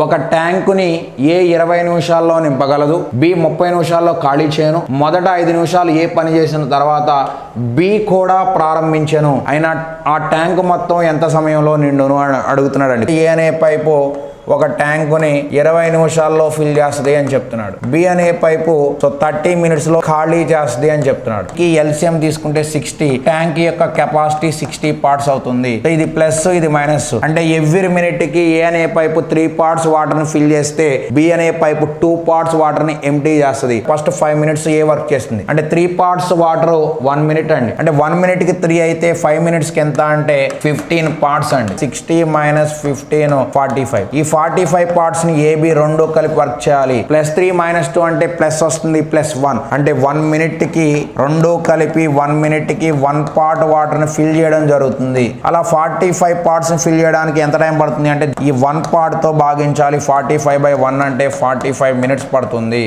ఒక ట్యాంకుని ఏ ఇరవై నిమిషాల్లో నింపగలదు? బి ముప్పై నిమిషాల్లో ఖాళీ చేయను. మొదట ఐదు నిమిషాలు ఏ పని చేసిన తర్వాత బి కూడా ప్రారంభించను. అయినా ఆ ట్యాంకు మొత్తం ఎంత సమయంలో నిండును అని అడుగుతున్నాడండి. ఏ అనే పైపు ఒక ట్యాంకుని ఇరవై నిమిషాల్లో ఫిల్ చేస్తుంది అని చెప్తున్నాడు. బి అనే పైపు సో థర్టీ మినిట్స్లో ఖాళీ చేస్తుంది అని చెప్తున్నాడు. ఈ ఎల్సిఎం తీసుకుంటే సిక్స్టీ ట్యాంక్ యొక్క కెపాసిటీ సిక్స్టీ పార్ట్స్ అవుతుంది. ఇది ప్లస్ ఇది మైనస్. అంటే ఎవ్రీ మినిట్కి ఏ అనే పైపు త్రీ పార్ట్స్ వాటర్ని ఫిల్ చేస్తే బి అనే పైపు టూ పార్ట్స్ వాటర్ని ఎంటీ చేస్తుంది. First five minutes A work చేస్తుంది? అంటే three parts water one minute అండి. అంటే వన్ మినిట్కి త్రీ అయితే ఫైవ్ మినిట్స్కి ఎంత అంటే ఫిఫ్టీన్ పార్ట్స్ అండి. Sixty minus fifteen forty five. ఈ ఫార్టీ ఫైవ్ పార్ట్స్ని ఏబి రెండు కలిపి వర్క్ చేయాలి. ప్లస్ త్రీ మైనస్ టూ అంటే ప్లస్ వస్తుంది ప్లస్ వన్ అంటే వన్ మినిట్కి రెండు కలిపి వన్ మినిట్కి వన్ పార్ట్ వాటర్ని ఫిల్ చేయడం జరుగుతుంది. అలా ఫార్టీ ఫైవ్ పార్ట్స్ని ఫిల్ చేయడానికి ఎంత టైం పడుతుంది అంటే ఈ వన్ పార్ట్తో భాగించాలి. ఫార్టీ ఫైవ్ బై వన్ అంటే ఫార్టీ ఫైవ్ మినిట్స్ పడుతుంది.